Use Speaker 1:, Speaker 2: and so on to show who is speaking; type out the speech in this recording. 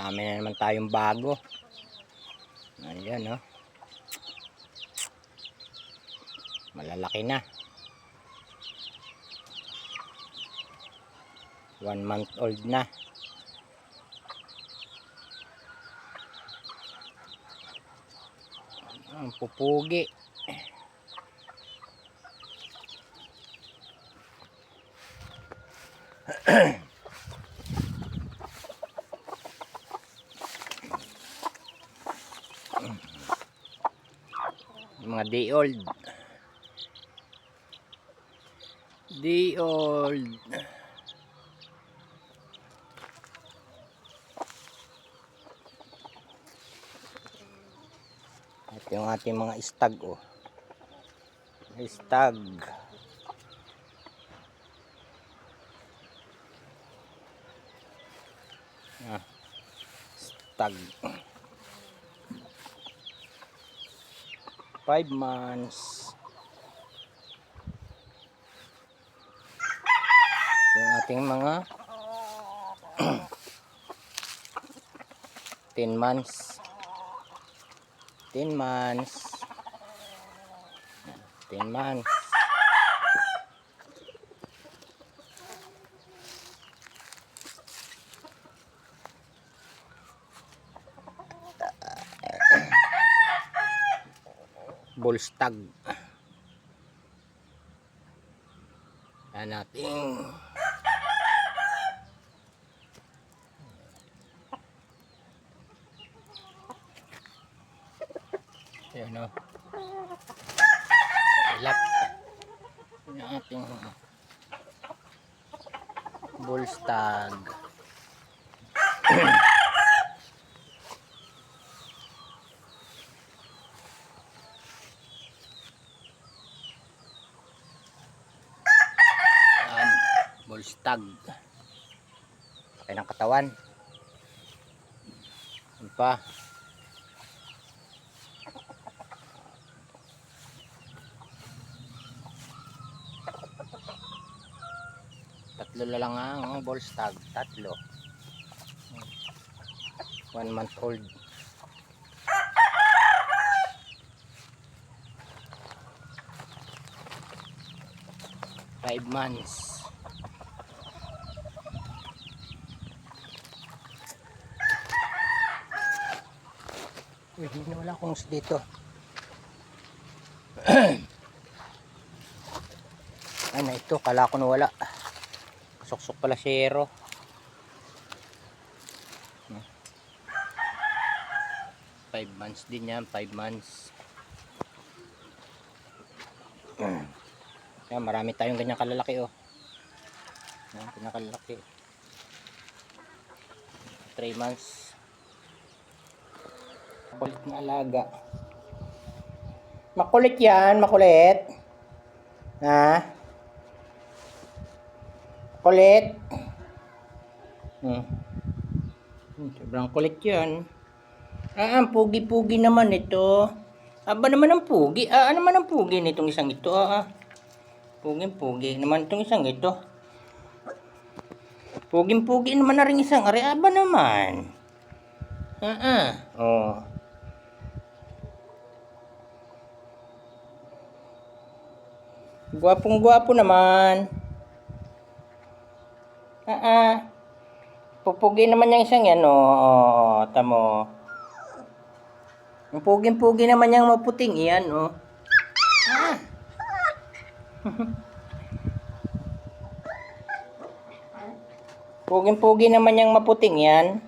Speaker 1: Dami na naman tayong bago. Ayan, no? Malalaki na. One month old na. Ang pupugi. mga day old. Day old. At yung ating mga stag oh. Stag ah, stag five months. Yung ating mga 10 months. 10 months. 10 months bullstag yan natin. Yan o ilap yung ating bullstag Yan, bullstag. Laki ng katawan. Yan pa. Tatlo na lang ang bullstag. Tatlo. One month old. Five months. Uy, hindi wala akong dito. Ay na ito, kala ko na wala. Suksok pala si Hero. Five months din yan, five months. Yan, marami tayong ganyan kalalaki oh. Yan, pinakalalaki. 3 months. Makulit na alaga. Makulit yan, makulit. Ha? Kulit. Hmm. Hmm, Sobrang kulit yan. Ah, ang pugi-pugi naman ito. Aba naman ang pugi. Ah, ano naman ang pugi nitong isang ito? Ah, ah. Puging-pugi naman itong isang ito. Puging-pugi naman na rin isang ari. Aba naman. Ah, ah. Oh. Gwapong-gwapo naman. Ah, ah. Pupugi naman yung isang yan, oh. Tamo. Ang puging-pugi naman yung maputing yan, oh. Ah. Puging-pugi naman yung maputing yan.